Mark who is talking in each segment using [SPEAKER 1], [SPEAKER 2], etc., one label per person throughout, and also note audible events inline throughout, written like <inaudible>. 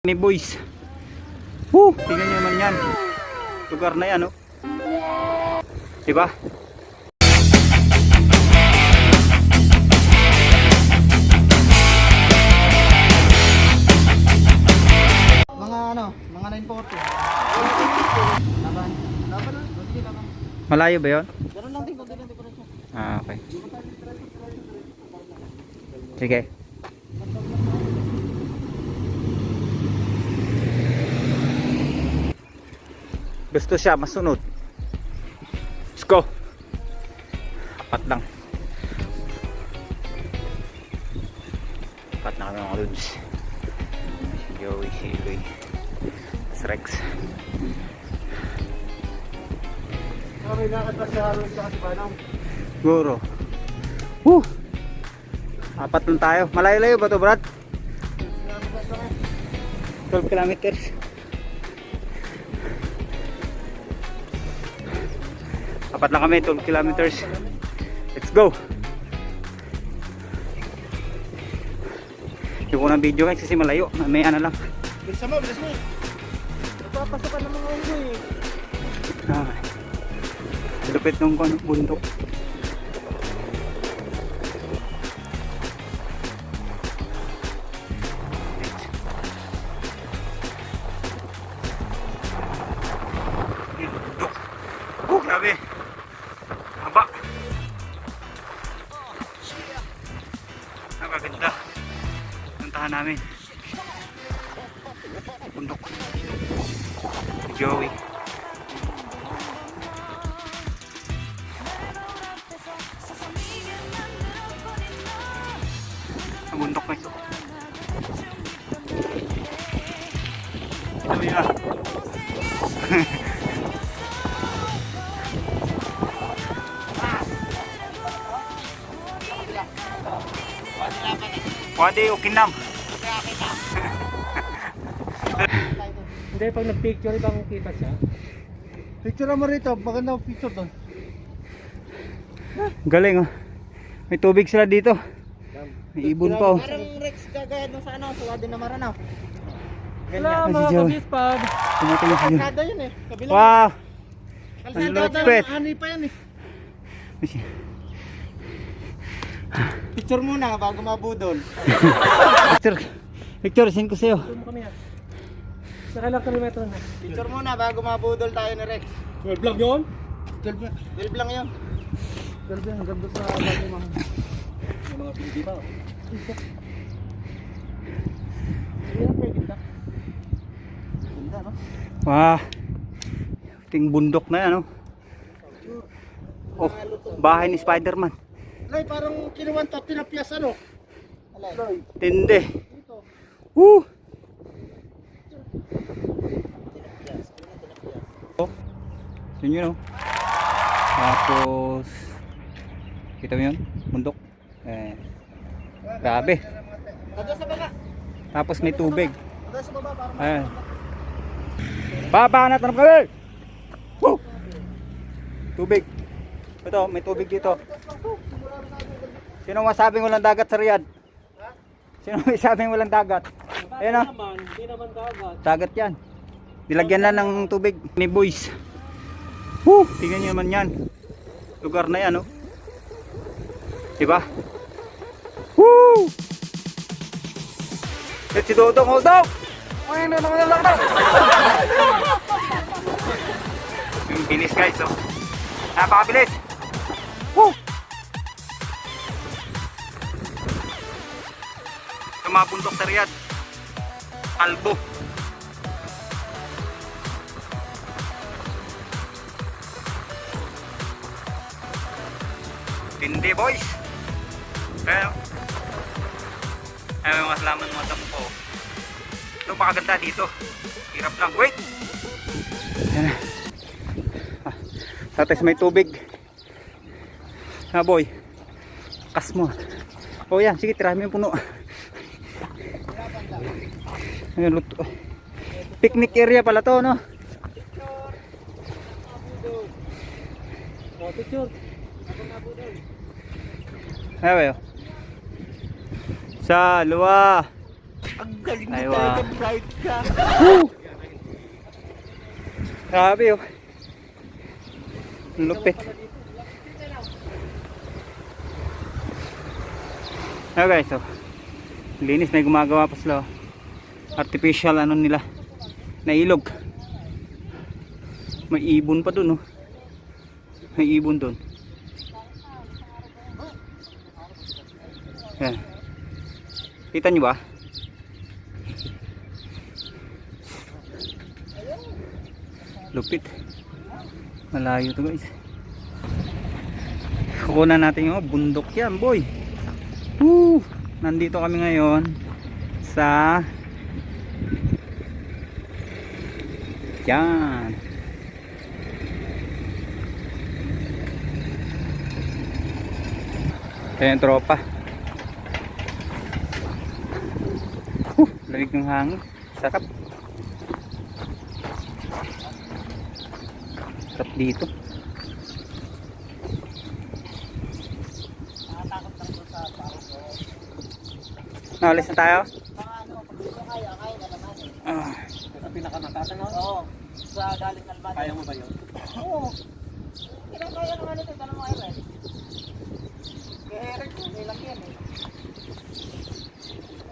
[SPEAKER 1] ni boys. Woo! Tingnan nyo naman yan. Lugar na yan, oh. Diba?
[SPEAKER 2] Mga ano, mga 940. Laban. Laban laban.
[SPEAKER 1] Malayo ba yun?
[SPEAKER 2] Ganun lang din, kunti lang dekorasyon.
[SPEAKER 1] Ah, okay. Sige. Gusto siya masunod. Let's go. Apat lang. Apat na kami mga lods. Si Joey, si Ray. Si Rex.
[SPEAKER 2] Okay, lakad pa sa Harold sa Kasibanang.
[SPEAKER 1] Guro. Woo! Apat lang tayo. Malayo-layo ba to, Brad? 12 kilometers. Apat lang kami, 12 kilometers. Let's go! Hindi ko ng video guys kasi malayo. May ano lang.
[SPEAKER 2] Bilis mo, bilis mo. Nagpapasokan ng mga unggoy eh.
[SPEAKER 1] Ah, lupit bundok. Bundok. Puntahan namin. Bundok. Joey. Bundok <laughs> na ito. Sabi na. Pwede o
[SPEAKER 3] Hindi, pag nag-picture, ibang kita siya.
[SPEAKER 2] Picture mo rito, maganda ang picture doon.
[SPEAKER 1] Galing oh. May tubig sila dito. May ibon pa oh.
[SPEAKER 2] Parang Rex kagaya nung sa ano, sa Wadi na Maranaw.
[SPEAKER 3] Hello,
[SPEAKER 1] Ay, si
[SPEAKER 3] mga kabispad.
[SPEAKER 1] Tumatingin siya.
[SPEAKER 2] Kalsada yun eh. Kabilang.
[SPEAKER 1] Wow!
[SPEAKER 2] Kalsada
[SPEAKER 1] Ang
[SPEAKER 2] daw, ani pa yan eh. Picture muna bago mabudol. <laughs>
[SPEAKER 1] Picture. Picture, send ko sa'yo.
[SPEAKER 3] Ito mo kami yan. Nakailang kilometro na.
[SPEAKER 2] Picture muna bago mabudol tayo ni Rex.
[SPEAKER 3] 12 lang yun?
[SPEAKER 2] 12 na. 12 lang yun.
[SPEAKER 3] 12 lang, doon sa bago mga... May mga pinidi pa. oh.
[SPEAKER 2] Ganda. Ganda no?
[SPEAKER 1] Wow! Ting bundok na yan oh. Oh, bahay ni Spider-Man.
[SPEAKER 2] Lay, parang kinuwan to, tinapyas ano? Alay.
[SPEAKER 1] Tindi. Woo! Yun yun oh. Tapos, kita mo yun? Bundok. Eh, grabe. Tapos may tubig.
[SPEAKER 2] Sa baba
[SPEAKER 1] na tanong kami! Woo! Tubig. Ito, may tubig dito. Sino masabing walang dagat sa Riyadh? Sino <laughs> may sabing walang dagat? Ayan oh.
[SPEAKER 3] naman, naman dagat.
[SPEAKER 1] Dagat yan. Nilagyan lang ng tubig ni boys. Woo! Tingnan nyo naman yan. Lugar na yan, oh. Diba? Woo! Let's si Dodong, hold up! Ay, ano naman lang na. Yung bilis guys, oh. Napakabilis. Woo! Tumabundok sa Riyadh. Kalbo. Tindi boys. Kaya ay mga salamat mga tampo. Ito pakaganda dito. Hirap lang. Wait. Yan na. Ah, sa atas may tubig. Ha boy. Kas mo. Oh yan, sige tirahin mo yung puno. Ayun, luto. Picnic area pala to, no?
[SPEAKER 3] Oh, picture.
[SPEAKER 1] Ayaw, ayaw. Sa luwa.
[SPEAKER 2] Ang galing mo
[SPEAKER 1] Aywa.
[SPEAKER 2] talaga, bright ka.
[SPEAKER 1] Woo! Grabe oh. Lupit. Ah guys, so linis may gumagawa pa sila. oh. Artificial ano nila na ilog. May ibon pa dun oh. May ibon dun. Yan. Kita nyo ba? Lupit. Malayo to guys. Kukunan natin yung bundok yan boy. Woo! Nandito kami ngayon sa yan. Ito tropa. Lamig ng hangin. Sarap. Sarap dito. Naalis na tayo?
[SPEAKER 2] Mga ano, pag hindi ko kaya, kaya na naman eh.
[SPEAKER 1] Ah,
[SPEAKER 3] Sa pinakamataas ano?
[SPEAKER 2] Oo. Sa galing Albano.
[SPEAKER 3] Kaya mo ba yun?
[SPEAKER 2] Oo. Kinakaya naman ito, tanong mo Eric. Kaya Eric, may lang yan eh.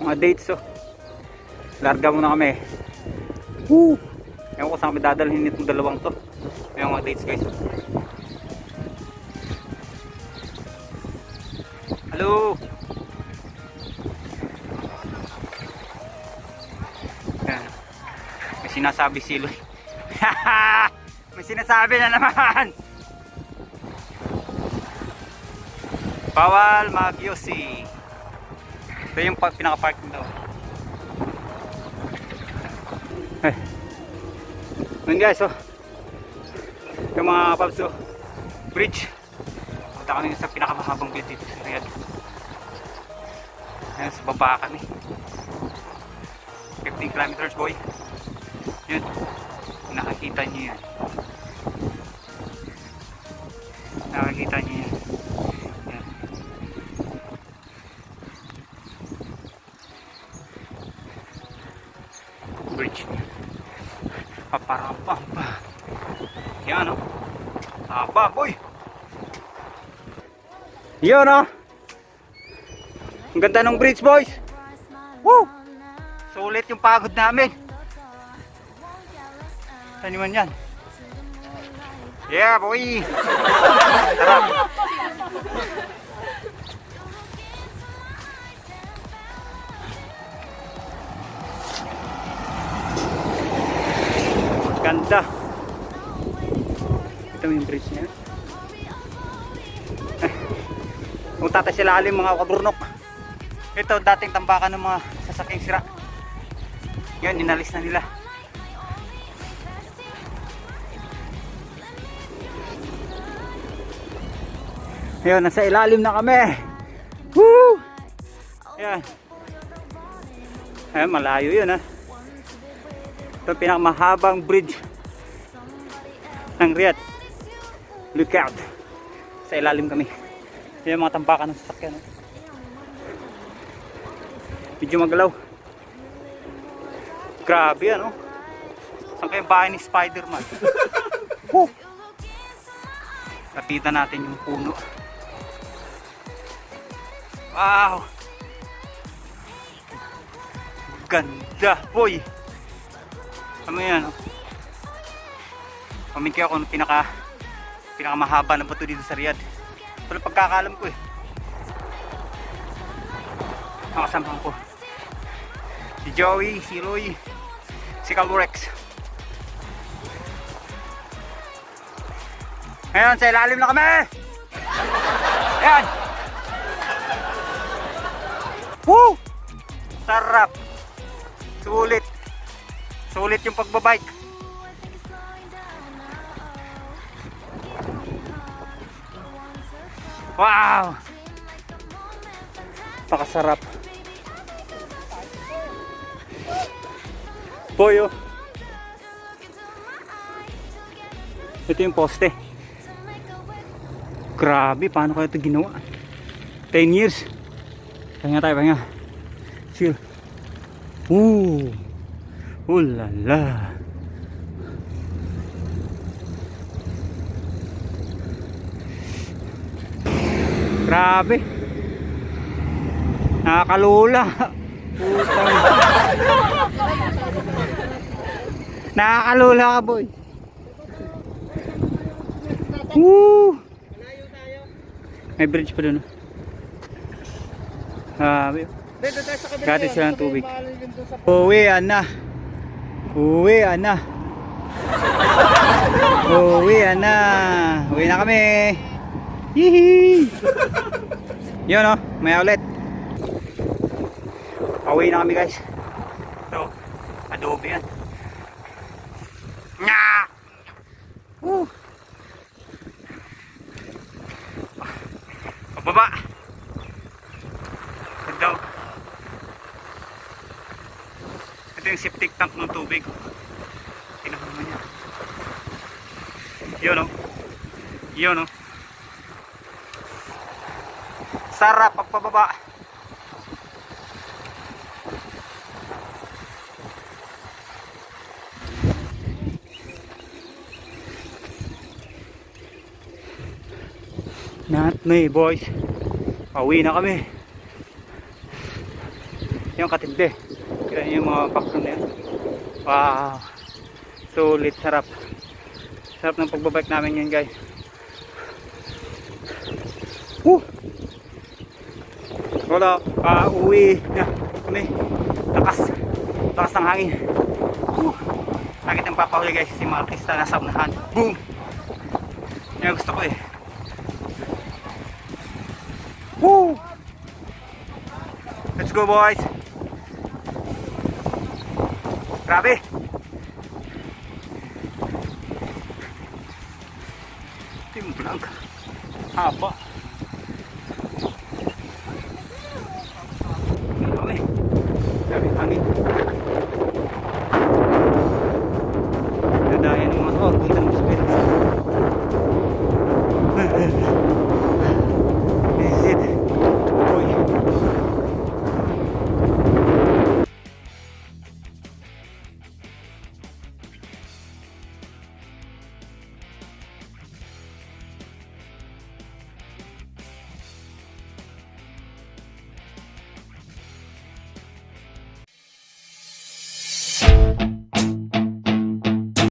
[SPEAKER 1] mga dates oh. Larga muna kami. Woo! Ewan ko saan kami dadalhin itong dalawang to. May mga dates guys. Hello! Yan. May sinasabi si Loy. <laughs> May sinasabi na naman! Bawal mag-yosi. Ito yung pa- pinaka-parking daw. Eh. Yun guys, oh. Yung mga pubs, oh. Bridge. Punta kami sa pinakamahabang bridge dito sa Riyadh. Ayan, sa baba kami. 15 kilometers, boy. Yun. Nakakita niyo yan. Nakakita niyo. Yan. bridge paparampampa yan o haba boy yun o ang ganda ng bridge boys. Woo! sulit yung pagod namin. Saan man yan? Yeah boy. <laughs> Tara. Ganda. Ito yung bridge niya. <laughs> Kung tatay sila alim mga kaburnok. Ito dating tambakan ng mga sasaking sira. Yan, inalis na nila. Ayun, nasa ilalim na kami. Woo! Yan. Ayan, malayo yun ha. Ito ang pinakamahabang bridge ng Riyadh. Look out. Sa ilalim kami. Yan yung mga tampakan ng sasakyan. oh. Medyo magalaw. Grabe ano. Saan kayong bahay ni Spider-Man? <laughs> Woo! Lapitan natin yung puno. Wow! Ganda, boy! Ano yan? Oh? Pamintya ako ng pinaka pinakamahaba ng bato dito sa Riyadh. Pero pagkakalam ko eh. Ang kasamahan ko. Si Joey, si Roy, si Calvorex. Ngayon, sa ilalim na kami! Ayan! Woo! Sarap! Sulit! Sulit yung pagbabike. Wow! Pakasarap. Oh. Ito yung poste. Grabe, paano kaya ito ginawa? 10 years. Pahinga tayo, pahinga. Chill. Ooh. Ooh la la. Grabe. Nakakalula. Putang. Nakakalula ka, boy. Woo! May bridge pa dun. oh. Grabe. Gratis sila ng tubig. Uwian na. Uwian na. Uwian na. Uwi na kami. Hihi. Yun oh, may outlet. Pauwi na kami guys. So, adobe yan. Nga! Woo! Pababa! Oh. Ito yung septic tank ng tubig. Tingnan mo yan. Yun oh. Yun oh. Sarap pagpababa. Not me boys. Pauwi na kami. Yung katindi. Kaya yung mga background na yan. Wow. Sulit, sarap. Sarap ng pagbabike namin yan guys. Woo! Wala, ah, uwi na kami. Lakas. Lakas ng hangin. Woo! Sakit ang papahuli guys si mga artista nasa unahan. Boom! Yan gusto ko eh. Woo! Let's go boys! Grabe! Vlog. Haba.